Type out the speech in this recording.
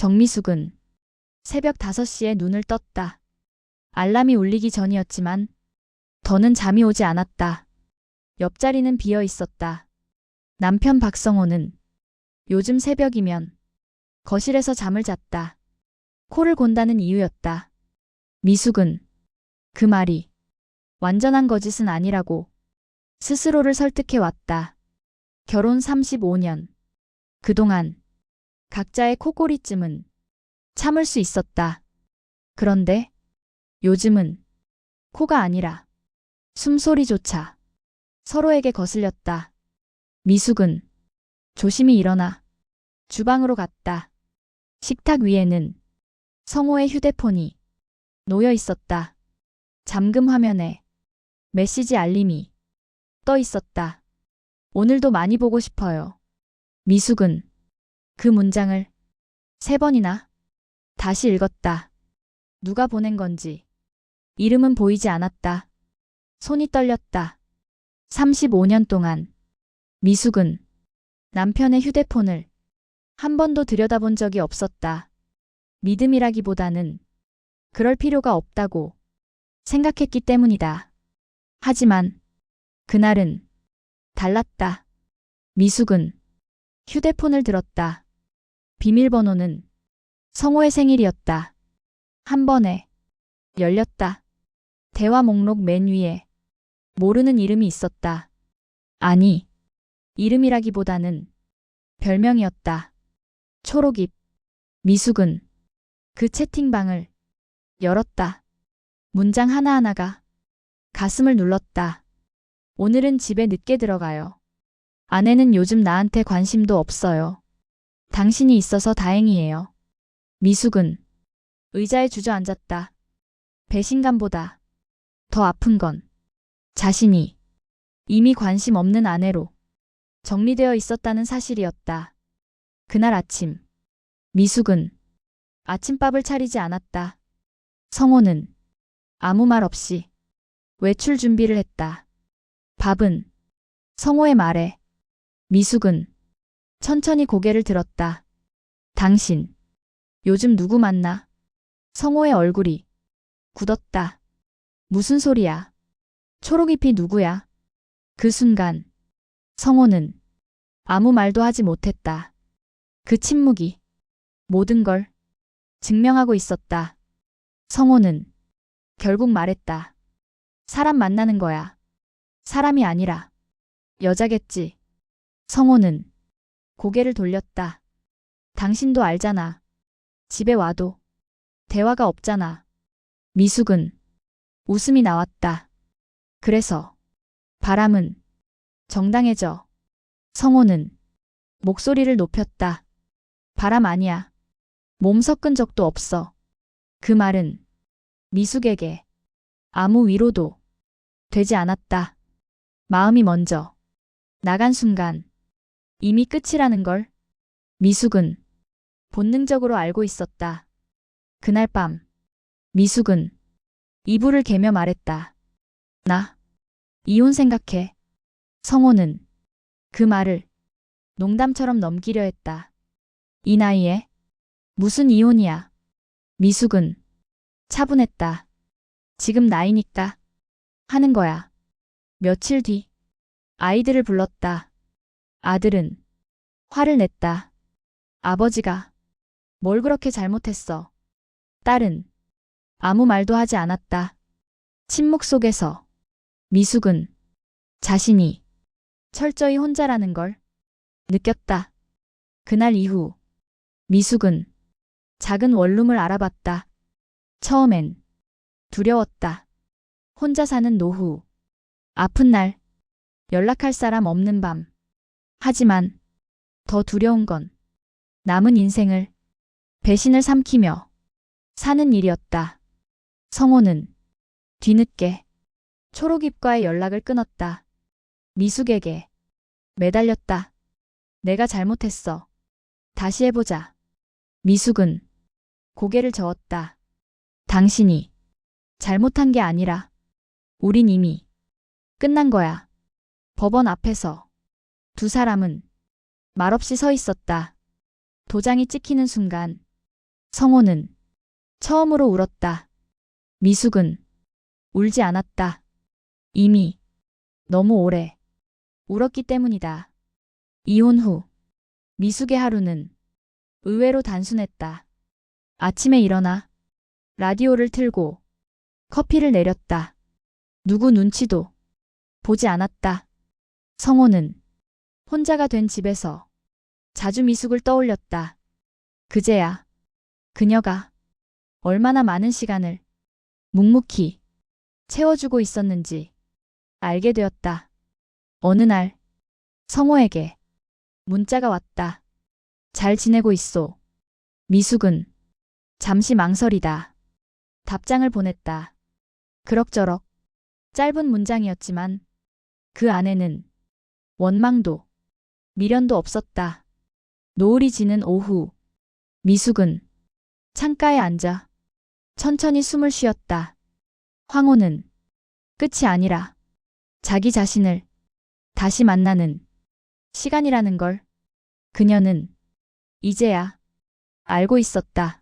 정미숙은 새벽 5시에 눈을 떴다. 알람이 울리기 전이었지만 더는 잠이 오지 않았다. 옆자리는 비어 있었다. 남편 박성호는 요즘 새벽이면 거실에서 잠을 잤다. 코를 곤다는 이유였다. 미숙은 그 말이 완전한 거짓은 아니라고 스스로를 설득해 왔다. 결혼 35년. 그동안 각자의 코골이쯤은 참을 수 있었다. 그런데 요즘은 코가 아니라 숨소리조차 서로에게 거슬렸다. 미숙은 조심히 일어나 주방으로 갔다. 식탁 위에는 성호의 휴대폰이 놓여 있었다. 잠금 화면에 메시지 알림이 떠 있었다. 오늘도 많이 보고 싶어요. 미숙은 그 문장을 세 번이나 다시 읽었다. 누가 보낸 건지 이름은 보이지 않았다. 손이 떨렸다. 35년 동안 미숙은 남편의 휴대폰을 한 번도 들여다본 적이 없었다. 믿음이라기보다는 그럴 필요가 없다고 생각했기 때문이다. 하지만 그날은 달랐다. 미숙은 휴대폰을 들었다. 비밀번호는 성호의 생일이었다. 한 번에 열렸다. 대화 목록 맨 위에 모르는 이름이 있었다. 아니, 이름이라기보다는 별명이었다. 초록잎. 미숙은 그 채팅방을 열었다. 문장 하나하나가 가슴을 눌렀다. 오늘은 집에 늦게 들어가요. 아내는 요즘 나한테 관심도 없어요. 당신이 있어서 다행이에요. 미숙은 의자에 주저앉았다. 배신감보다 더 아픈 건 자신이 이미 관심 없는 아내로 정리되어 있었다는 사실이었다. 그날 아침, 미숙은 아침밥을 차리지 않았다. 성호는 아무 말 없이 외출 준비를 했다. 밥은 성호의 말에 미숙은 천천히 고개를 들었다. 당신, 요즘 누구 만나? 성호의 얼굴이 굳었다. 무슨 소리야? 초록잎이 누구야? 그 순간 성호는 아무 말도 하지 못했다. 그 침묵이 모든 걸 증명하고 있었다. 성호는 결국 말했다. 사람 만나는 거야. 사람이 아니라 여자겠지. 성호는 고개를 돌렸다. 당신도 알잖아. 집에 와도 대화가 없잖아. 미숙은 웃음이 나왔다. 그래서 바람은 정당해져. 성호는 목소리를 높였다. 바람 아니야. 몸 섞은 적도 없어. 그 말은 미숙에게 아무 위로도 되지 않았다. 마음이 먼저 나간 순간 이미 끝이라는 걸 미숙은 본능적으로 알고 있었다. 그날 밤 미숙은 이불을 개며 말했다. 나 이혼 생각해. 성호는 그 말을 농담처럼 넘기려 했다. 이 나이에 무슨 이혼이야. 미숙은 차분했다. 지금 나이니까 하는 거야. 며칠 뒤 아이들을 불렀다. 아들은 화를 냈다. 아버지가 뭘 그렇게 잘못했어. 딸은 아무 말도 하지 않았다. 침묵 속에서 미숙은 자신이 철저히 혼자라는 걸 느꼈다. 그날 이후 미숙은 작은 원룸을 알아봤다. 처음엔 두려웠다. 혼자 사는 노후. 아픈 날. 연락할 사람 없는 밤. 하지만 더 두려운 건 남은 인생을 배신을 삼키며 사는 일이었다. 성호는 뒤늦게 초록잎과의 연락을 끊었다. 미숙에게 매달렸다. 내가 잘못했어. 다시 해보자. 미숙은 고개를 저었다. 당신이 잘못한 게 아니라 우린 이미 끝난 거야. 법원 앞에서 두 사람은 말없이 서 있었다. 도장이 찍히는 순간 성호는 처음으로 울었다. 미숙은 울지 않았다. 이미 너무 오래 울었기 때문이다. 이혼 후 미숙의 하루는 의외로 단순했다. 아침에 일어나 라디오를 틀고 커피를 내렸다. 누구 눈치도 보지 않았다. 성호는 혼자가 된 집에서 자주 미숙을 떠올렸다. 그제야 그녀가 얼마나 많은 시간을 묵묵히 채워주고 있었는지 알게 되었다. 어느 날 성호에게 문자가 왔다. 잘 지내고 있소. 미숙은 잠시 망설이다. 답장을 보냈다. 그럭저럭 짧은 문장이었지만 그 안에는 원망도 미련도 없었다. 노을이 지는 오후 미숙은 창가에 앉아 천천히 숨을 쉬었다. 황호는 끝이 아니라 자기 자신을 다시 만나는 시간이라는 걸 그녀는 이제야 알고 있었다.